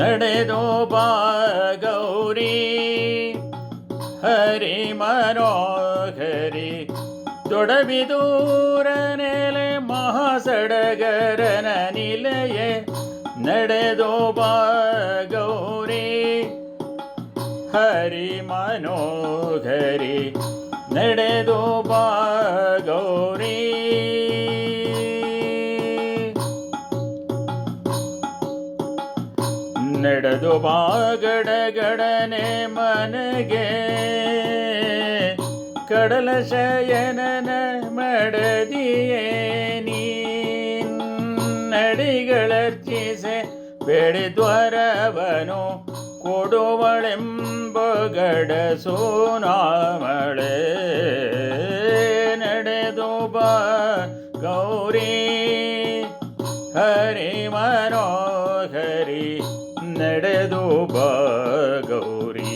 ನಡೆದು ಬಾ ಗೌರಿ ಹರಿ ಮನೋಹರಿ ತೊಡಬಿದೂರ ನೆಲೆ ಮಹಾಸಡಗರನ ನಿಲಯ ನಡೆದು ಬಾ ಗೌರಿ ಹರಿ ಮನೋಹರಿ ನಡೆದು ಬಾ ಗೌರಿ ನಡೆದು ಬಾ ಗಡಗಡನೆ ಮನೆಗೆ. ಕಡಲ ಶಯನನ ಮಡದಿಯೇ ನಡಿಗಳರ್ಚಿಸೆ ಬೆಳೆದ್ವರವನು ಕೊಡುವಳೆಂಬಗಡ ಗಡಸು ನಾಮಳೆ. ನಡೆದು ಬಾ ಗೌರಿ ನಡೆದು ಗೌರಿ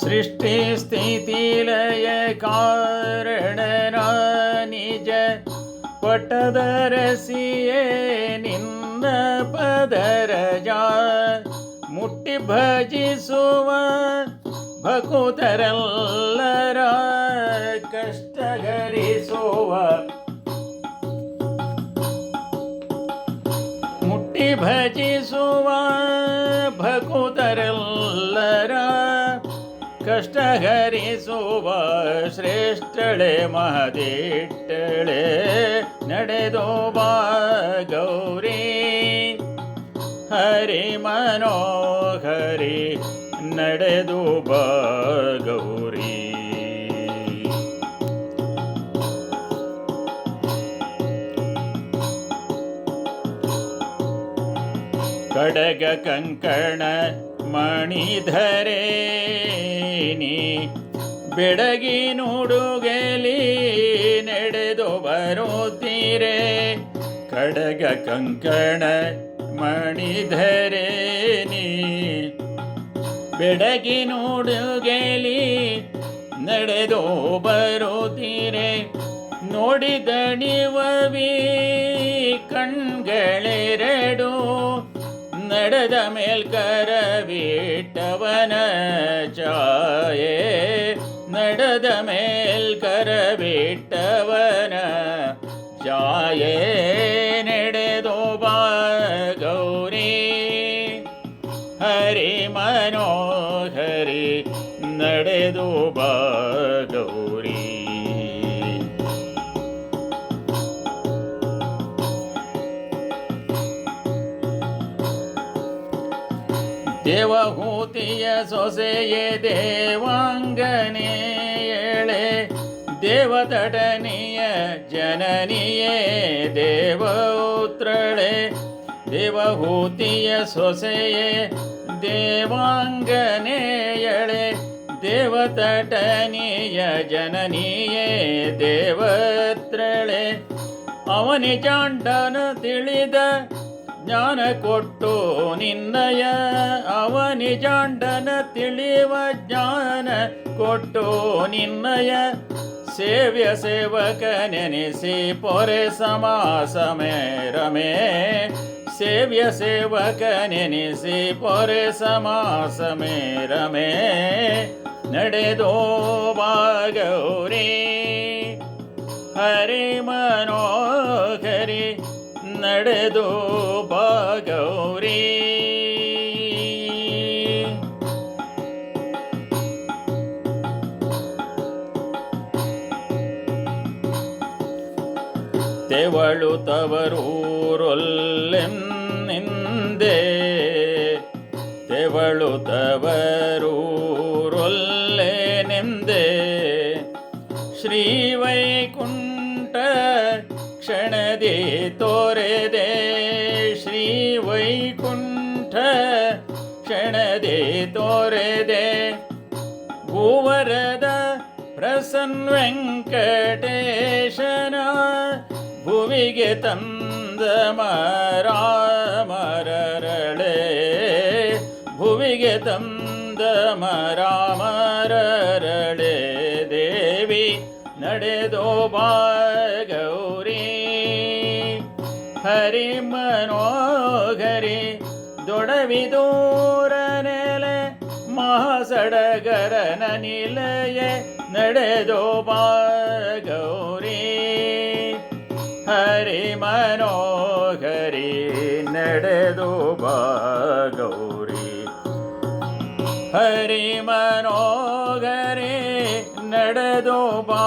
ಸೃಷ್ಟಿ ಸ್ಥಿತಿ ಲಯ ಕಾರಣನ ನಿಜ ಪಟದರಸಿಯೇ ನಿನ್ನ ಪದರಜ ಮುಟ್ಟಿ ಭಜಿಸುವ ಭಕುತರಲ್ಲರ ಕಷ್ಟಗರಿಸುವ ಭಜಿಸುವ ಭಕುತರೆಲ್ಲರ ಕಷ್ಟಹರಿಸುವ ಶ್ರೇಷ್ಠಳೆ ಮಹದಿಟ್ಟಳೆ ನಡೆದು ಬಾ ಗೌರಿ ಹರಿ ಮನೋಹರಿ ನಡೆದು ಬಾ ಗೌರಿ ಕಡಗ ಕಂಕಣ ಮಣಿಧರೇನಿ ಬೆಡಗಿ ನುಡುಗೆಲಿ ನಡೆದು ಬರುತ್ತೀರೆ ಕಡಗ ಕಂಕಣ ಮಣಿಧರೇನಿ ಬೆಡಗಿ ನುಡುಗೆಲಿ ನಡೆದು ಬರುತ್ತೀರೆ ನೋಡಿದಣಿವವಿ ಕಣ್ಗಳೆರಡು ನಡೆದ ಮೇಲ್ಕರ ಬಿಟ್ಟವನ ಚಾಯೆ ನಡೆದ ಮೇಲ್ಕರ ಬಿಟ್ಟವನ ಚಾಯೆ ನಡೆದು ಬಾ ಗೌರಿ ಹರಿ ಮನೋಹರಿ ನಡೆದು ಬಾ ದೇವಹೂತಿಯ ಸೊಸೆಯೇ, ದೇವಾಂಗನೇ ಎಳೆ ದೇವತಟನಿಯ ಜನನಿಯೇ ದೇವತ್ರಳೆ ದೇವಹೂತಿಯ ಸೊಸೆಯೇ, ದೇವಾಂಗನೇ ಎಳೆ ದೇವತಟನಿಯ ಜನನಿಯೇ, ದೇವತ್ರಳೆ. ಅವನಿ ಚಾಂಡನು ತಿಳಿದ ಜ್ಞಾನ ಕೊಟ್ಟು ನಿನ್ನಯ. ಅವನಿ ಜಾಂಡನ ತಿಳಿವ ಜ್ಞಾನ ಕೊಟ್ಟು ನಿನ್ನಯ. ಸೇವ್ಯ ಸೇವಕ ನೆನೆಸಿ ಪೊರೆ ಸಮಾಸಮೇ ರಮೇ ಸೇವ್ಯ ಸೇವಕ ನೆನೆಸಿ ಪೊರೆ ಸಮಾಸಮೇ ರಮೇ ನಡೆದೋ ಬಾಗೌರಿ ಹರಿ ಮನೋಹರಿ ನಡೆದು ಭಾಗೌರಿ ತೆವಳು ತವರೂರೊಲ್ಲೆನ್ನಿಂದೆ. ತೆವಳು ತವರೂರೊಲ್ಲೆನೆಂದೆ. ಶ್ರೀವೈಕುಂಠ ಕ್ಷಣದಿ ತೋರೆದೆ ಶ್ರೀ ವೈಕುಂಠ ಕ್ಷಣದೆ ತೋರೆದೆ ಭೂವರದ ಪ್ರಸನ್ ವೆಂಕಟೇಶನ ಭುವಿಗೆ ತಂದ ಮರಾಮರಳೆ ಭುವಿಗೆ ತಂದ ಮರಾಮರಳೆ ದೇವಿ ನಡೆದೋ ಗೌರಿ ಹರಿ ಮನೋಗರಿ ದೊಡವಿದೂರ ನೆಲೆ ಮಹಾಸಡಗರನ ನಿಲಯ ನಡೆದು ಬಾ ಗೌರಿ ಹರಿ ಮನೋಗರಿ ನಡೆದು ಬಾ ಗೌರಿ ಹರಿ ಮನೋಗರಿ ನಡೆದು ಬಾ